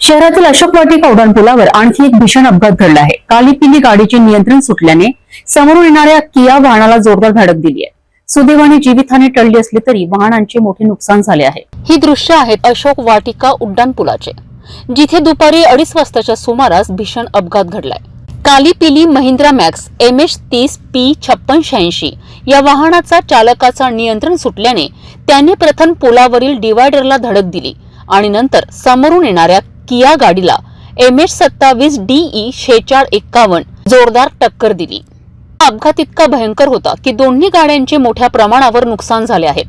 शहरातील अशोक वाटिका उड्डाणपुलावर आणखी एक भीषण अपघात घडला आहे. काली पिली गाडीचे नियंत्रण सुटल्याने समोरून येणाऱ्या किया वाहनाला जोरदार धडक दिली आहे. सुदैवाने जीवितहानी टळली असली तरी वाहनांचे मोठे नुकसान झाले आहे. ही दृश्य आहेत अशोक वाटिका उड्डाण पुलाचे जिथे दुपारी अडीच वाजताच्या सुमारास भीषण अपघात घडलाय. काली पिली महिंद्रा मॅक्स एम एच तीस पी छप्पन शहाऐंशी या वाहनाचा चालकाचा नियंत्रण सुटल्याने त्याने प्रथम पुलावरील डिवायडरला धडक दिली आणि नंतर समोरून येणाऱ्या किया गाडीला. एम एच सत्तावीस डीई शेचाळ एक्कावन्न. जोरदार टक्कर दिली. हा अपघात इतका भयंकर होता की दोन्ही गाड्यांचे मोठ्या प्रमाणावर नुकसान झाले आहे.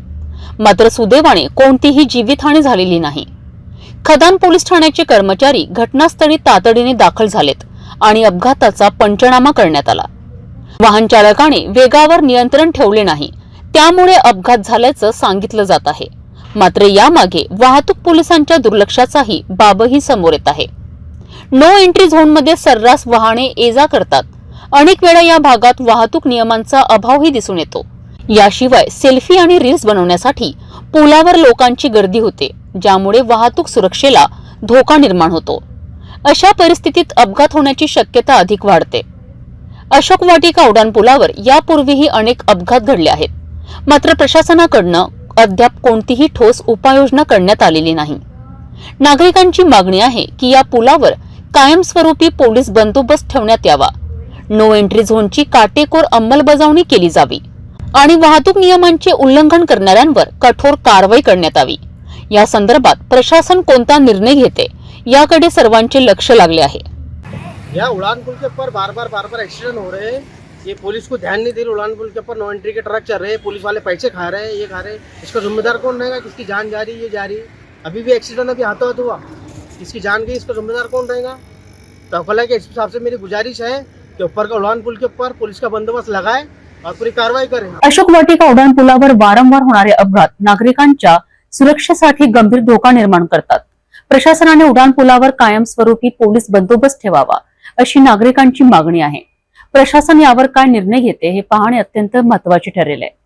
मात्र सुदैवाने कोणतीही जीवितहानी झालेली नाही. खदान पोलीस ठाण्याचे कर्मचारी घटनास्थळी तातडीने दाखल झालेत आणि अपघाताचा पंचनामा करण्यात आला. वाहन चालकाने वेगावर नियंत्रण ठेवले नाही. त्यामुळे अपघात झाल्याचं सांगितलं जात आहे. मात्र यामागे वाहतूक पोलिसांच्या दुर्लक्षाचाही बाबही समोर येत आहे. नो एंट्री झोनमध्ये सर्रास वाहने ये जा करतात. अनेक वेळा या भागात वाहतूक नियमांचा अभावही दिसून येतो. याशिवाय सेल्फी आणि रील्स बनवण्यासाठी पुलावर लोकांची गर्दी होते ज्यामुळे वाहतूक सुरक्षेला धोका निर्माण होतो. अशा परिस्थितीत अपघात होण्याची शक्यता अधिक वाढते. अशोक वाटिका उड्डाणपुलावर यापूर्वीही अनेक अपघात घडले आहेत. मात्र प्रशासनाकडनं अद्याप कोणतीही ठोस उपाययोजना करण्यात आलेली नाही. नागरिकांची मागणी आहे की या पुलावर कायमस्वरूपी पोलीस बंदोबस्त ठेवण्यात यावा. नो एंट्री झोनची काटेकोर अंमलबजावणी केली जावी आणि वाहतूक नियमांचे उल्लंघन करणाऱ्यांवर कठोर कारवाई करण्यात यावी. या संदर्भात प्रशासन कोणता निर्णय घेते याकडे सर्वांचे लक्ष लागले आहे. या उड़ान पुल के ऊपर बार बार बार बार एक्सीडेंट हो रहे. हैं ये पुलिस को ध्यान नहीं दे रही उड़ान पुल के ऊपर नो एंट्री के ट्रक चल रहे हैं पुलिस वाले पैसे खा रहे हैं ये खा रहे हैं। इसका जिम्मेदार कौन रहेगा? किसकी जान जा रही है ये जा रही अभी भी एक्सीडेंट अभी हाथों हाथ हुआ। किसकी जान गई इसका जिम्मेदार कौन रहेगा? तो अकोला के हिसाब से मेरी गुजारिश है कि ऊपर का उड़ान पुल के ऊपर पुलिस का बंदोबस्त लगाए और पूरी कार्रवाई करें। अशोक वाटिका उड्डाण पुलावर वारंवार होणारे अपघात नागरिकांच्या सुरक्षेसाठी गंभीर धोका निर्माण करतात. प्रशासनाने उड्डाण पुलावर कायमस्वरूपी पोलीस बंदोबस्त ठेवावा अशी नागरिकांची मागणी आहे. प्रशासन यावर काय निर्णय घेते हे पाहणे अत्यंत महत्त्वाचे ठरेल आहे.